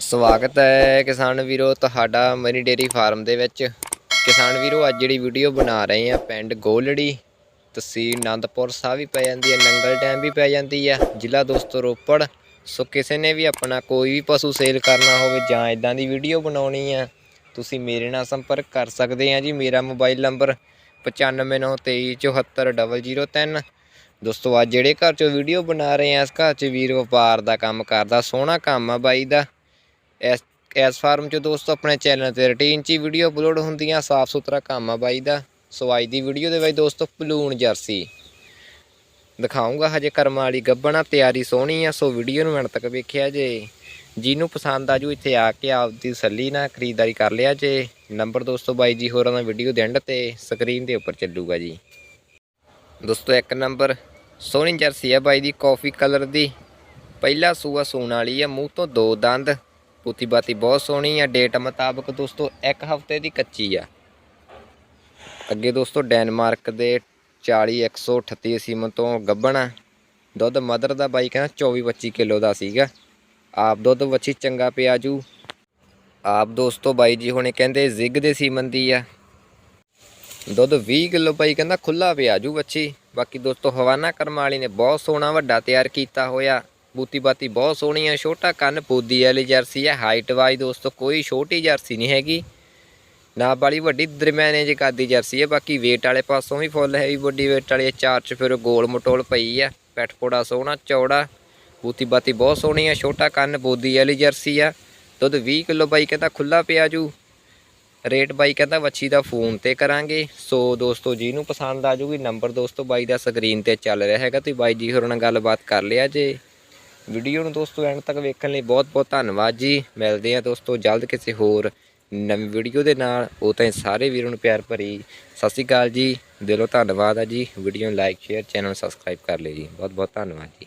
ਸਵਾਗਤ ਹੈ ਕਿਸਾਨ ਵੀਰੋ, ਤੁਹਾਡਾ ਮਨੀ ਡੇਰੀ ਫਾਰਮ ਦੇ ਵਿੱਚ। ਕਿਸਾਨ ਵੀਰੋ, ਅੱਜ ਜਿਹੜੀ ਵੀਡੀਓ ਬਣਾ ਰਹੇ ਆ ਪਿੰਡ ਗੋਲੜੀ, ਤਹਿਸੀਲ ਆਨੰਦਪੁਰ ਸਾਹਿਬ ਵੀ ਪੈ ਜਾਂਦੀ ਹੈ, ਨੰਗਲ ਡੈਮ ਵੀ ਪੈ ਜਾਂਦੀ ਹੈ, ਜ਼ਿਲ੍ਹਾ ਦੋਸਤੋ ਰੋਪੜ। ਸੋ ਕਿਸੇ ਨੇ ਵੀ ਆਪਣਾ ਕੋਈ ਵੀ ਪਸ਼ੂ ਸੇਲ ਕਰਨਾ ਹੋਵੇ ਜਾਂ ਇਦਾਂ ਦੀ ਵੀਡੀਓ ਬਣਾਉਣੀ ਆ ਤੁਸੀਂ ਮੇਰੇ ਨਾਲ ਸੰਪਰਕ ਕਰ ਸਕਦੇ ਆ ਜੀ। ਮੇਰਾ ਮੋਬਾਈਲ ਨੰਬਰ 9593247003 ਦੋਸਤੋ, ਅੱਜ ਜਿਹੜੇ ਘਰ ਚੋਂ ਵੀਡੀਓ ਬਣਾ ਰਹੇ ਆ ਇਸ ਘਰ 'ਚ ਵੀਰ ਵਪਾਰ ਦਾ ਕੰਮ ਕਰਦਾ, ਸੋਹਣਾ ਕੰਮ ਆ ਬਾਈ ਦਾ। ਇਸ ਐਸ ਫਾਰਮ 'ਚ ਦੋਸਤੋ, ਆਪਣੇ ਚੈਨਲ ਤੇ ਰੂਟੀਨ 'ਚ ਹੀ ਵੀਡੀਓ ਅਪਲੋਡ ਹੁੰਦੀਆਂ, ਸਾਫ਼ ਸੁਥਰਾ ਕੰਮ ਆ ਬਾਈ ਦਾ। ਸੋ ਅੱਜ ਦੀ ਵੀਡੀਓ ਦੇ ਵਿੱਚ ਦੋਸਤੋ ਪਲੂਣ ਜਰਸੀ। ਦਿਖਾਉਂਗਾ ਹਜੇ ਕਰਮਾਂ ਵਾਲੀ ਗੱਬਣਾ ਤਿਆਰੀ ਸੋਹਣੀ ਆ, ਸੋ ਵੀਡੀਓ ਨੂੰ ਐਂਡ ਤੱਕ ਵੇਖਿਆ ਜੇ। ਜਿਹਨੂੰ ਪਸੰਦ ਆ ਆਜੂ ਇੱਥੇ ਆ ਕੇ ਆਪਦੀ ਸੱਲੀ ਨਾਲ ਖਰੀਦਦਾਰੀ ਕਰ ਲਿਆ ਜੇ। ਨੰਬਰ ਦੋਸਤੋ, ਬਾਈ ਜੀ ਹੋਰਾਂ ਦਾ ਵੀਡੀਓ ਦੇ ਐਂਡ ਤੇ ਸਕਰੀਨ ਦੇ ਉੱਪਰ ਚੱਲੂਗਾ ਜੀ। ਦੋਸਤੋ, ਇੱਕ ਨੰਬਰ, ਸੋਹਣੀ ਜਰਸੀ ਆ ਬਾਈ ਦੀ ਕਾਫੀ ਕਲਰ ਦੀ। ਪਹਿਲਾ ਸੂਆ ਸੂਣ ਵਾਲੀ ਆ, ਮੂੰਹ ਤੋਂ ਦੋ ਦੰਦ। ਪੂਤੀ ਬਾਤੀ ਬਹੁਤ ਸੋਹਣੀ ਆ ਡੇਟ ਮੁਤਾਬਕ ਦੋਸਤੋ, ਇੱਕ ਹਫ਼ਤੇ ਦੀ ਕੱਚੀ ਆ। ਅੱਗੇ ਦੋਸਤੋ ਡੈਨਮਾਰਕ ਦੇ 40 138 ਸੀਮਨ ਤੋਂ ਗੱਬਣਾ ਦੁੱਧ ਮਦਰ ਦਾ ਬਾਈ ਕਹਿੰਦਾ 24 25 ਕਿਲੋ ਦਾ ਸੀਗਾ। ਆਪ ਦੁੱਧ ਵੱਛੀ ਚੰਗਾ ਪਿਆ ਜੂ। ਆਪ ਦੋਸਤੋ, ਬਾਈ ਜੀ ਹੁਣੇ ਕਹਿੰਦੇ ਜ਼ਿਗ ਦੇ ਸੀਮਨ ਦੀ ਆ। ਦੁੱਧ 20 ਕਿਲੋ ਬਾਈ ਕਹਿੰਦਾ ਖੁੱਲਾ ਪਿਆ ਜੂ ਵੱਛੀ। ਬਾਕੀ ਦੋਸਤੋ, ਹਵਾਨਾ ਕਰਮਾਲੀ ਨੇ ਬਹੁਤ ਸੋਹਣਾ ਵੱਡਾ ਤਿਆਰ ਕੀਤਾ ਹੋਇਆ। ਬੂਤੀ ਬਾਤੀ ਬਹੁਤ ਸੋਹਣੀ ਆ, ਛੋਟਾ ਕੰਨ ਪੂਦੀ ਵਾਲੀ ਜਰਸੀ ਆ ਹਾਈਟ ਵਾਈ ਦੋਸਤੋ ਕੋਈ ਛੋਟੀ ਜਰਸੀ ਨਹੀਂ ਹੈਗੀ। ਨਾ ਵਾਲੀ ਵੱਡੀ ਦਰਮਿਆਨੇ ਜੇ ਕਾਦੀ ਜਰਸੀ ਹੈ ਬਾਕੀ weight ਵਾਲੇ ਪਾਸੋਂ ਵੀ ਫੁੱਲ ਹੈ ਵੀ ਵੱਡੀ weight ਵਾਲੀ ਚਾਰ ਚ ਫਿਰ ਗੋਲ ਮਟੋਲ ਪਈ ਆ, ਪੈਟ ਪੋੜਾ ਸੋਹਣਾ, ਚੌੜਾ, ਬੂਤੀ ਬਾਤੀ ਬਹੁਤ ਸੋਹਣੀ ਆ, ਛੋਟਾ ਕੰਨ ਬੋਦੀ ਵਾਲੀ ਜਰਸੀ ਆ। ਦੁੱਧ 20 ਕਿਲੋ ਬਾਈ ਕਹਿੰਦਾ ਖੁੱਲਾ ਪਿਆ ਜੂ। ਰੇਟ ਬਾਈ ਕਹਿੰਦਾ ਵੱਛੀ ਦਾ ਫੋਨ ਤੇ ਕਰਾਂਗੇ। ਸੋ ਦੋਸਤੋ ਜਿਹਨੂੰ ਪਸੰਦ ਆ ਜੂਗੀ ਨੰਬਰ ਦੋਸਤੋ ਬਾਈ ਦਾ ਸਕਰੀਨ ਤੇ ਚੱਲ ਰਿਹਾ ਹੈਗਾ, ਤੁਸੀਂ ਬਾਈ ਜੀ ਹੋਰਾਂ ਨਾਲ ਗੱਲਬਾਤ ਕਰ ਲਿਆ ਜੇ। ਵੀਡੀਓ ਨੂੰ ਦੋਸਤੋ ਐਂਡ ਤੱਕ ਵੇਖਣ ਲਈ ਬਹੁਤ ਬਹੁਤ ਧੰਨਵਾਦ ਜੀ। ਮਿਲਦੇ ਆ ਦੋਸਤੋ ਜਲਦ ਕਿਸੇ ਹੋਰ ਨਵੀਂ ਵੀਡੀਓ ਦੇ ਨਾਲ। ਉਹ ਤਾਂ ਸਾਰੇ ਵੀਰਾਂ ਨੂੰ ਪਿਆਰ ਭਰੀ ਸਤਿ ਸ਼੍ਰੀ ਅਕਾਲ ਜੀ। ਦਿਲੋਂ ਧੰਨਵਾਦ ਆ ਜੀ। ਵੀਡੀਓ ਨੂੰ ਲਾਈਕ ਸ਼ੇਅਰ ਚੈਨਲ ਸਬਸਕ੍ਰਾਈਬ ਕਰ ਲਿਓ ਜੀ। ਬਹੁਤ ਬਹੁਤ ਧੰਨਵਾਦ ਜੀ।